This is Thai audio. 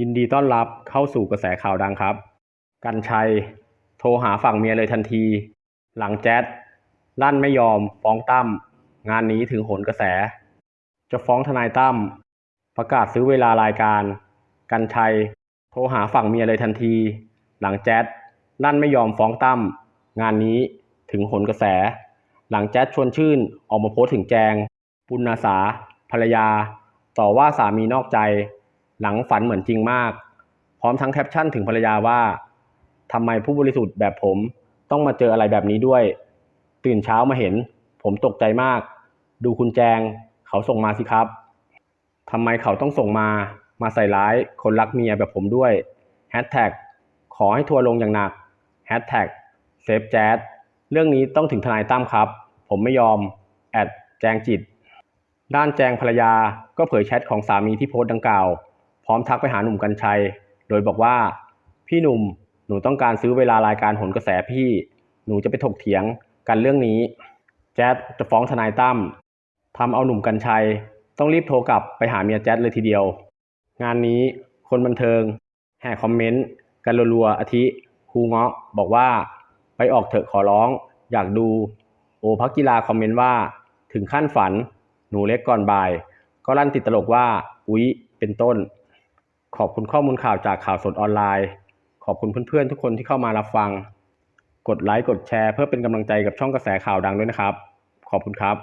ยินดีต้อนรับเข้าสู่กระแสข่าวดังครับ กันชัย โทรหาฝั่งเมียเลยทันที หลังแจ๊ดลั่นไม่ยอม ฟ้องตั้มงานนี้ถึงโหนกระแส จะฟ้องทนายตั้มประกาศซื้อเวลารายการ กันชัย โทรหาฝั่งเมียเลยทันที หลังแจ๊ดลั่นไม่ยอมฟ้องตั้มงานนี้ถึงโหนกระแส หลังแจ๊ดชวนชื่นออกมาโพสถึงแจง ปุณณาสาภรรยา ต่อว่าสามีนอกใจ หลังฝันเหมือนจริงมาก พร้อมทั้งแคปชั่นถึงภรรยาว่าทำไมผู้บริสุทธิ์แบบผมต้องมาเจออะไรแบบนี้ด้วย ตื่นเช้ามาเห็น ผมตกใจมาก ดูคุณแจง เขาส่งมาสิครับทำไมเขาต้องส่งมามาใส่ร้ายคนรักเมียแบบผมด้วยแฮชแท็กขอให้ทัวร์ลงอย่างหนักแฮชแท็กเซฟแจ๊ดเรื่องนี้ต้องถึงทนายตั้มครับ ผมไม่ยอม แอดแจงจิต ด้านแจงภรรยาก็เผยแชทของสามีที่โพสต์ดังกล่าว พร้อมทักไปหาหนุ่มกัญชัย โดยบอกว่า พี่หนุ่มหนูต้องการซื้อเวลารายการหนกระแสพี่ หนูจะไปถกเถียงกันเรื่องนี้ แจ๊ดจะฟ้องทนายตั้มทำเอาหนุ่มกัญชัย ต้องรีบโทรกลับไปหาเมียแจ๊ดเลยทีเดียว งานนี้คนบันเทิง แห่คอมเมนต์ กันรัวๆอาทิครูเงาะบอกว่า ไปออกเถอะขอร้อง อยากดู โอพักกีฬาคอมเมนต์ว่า ถึงขั้นฝัน หนูเล็กก่อนบ่าย ก็ลั่นติดตลกว่า อุ๊ยเป็นต้น ขอบคุณข้อมูลข่าวจากข่าวสดออนไลน์ ขอบคุณเพื่อนๆทุกคนที่เข้ามารับฟัง กดไลค์กดแชร์เพื่อเป็นกำลังใจกับช่องกระแสข่าวดังด้วยนะครับ ขอบคุณครับ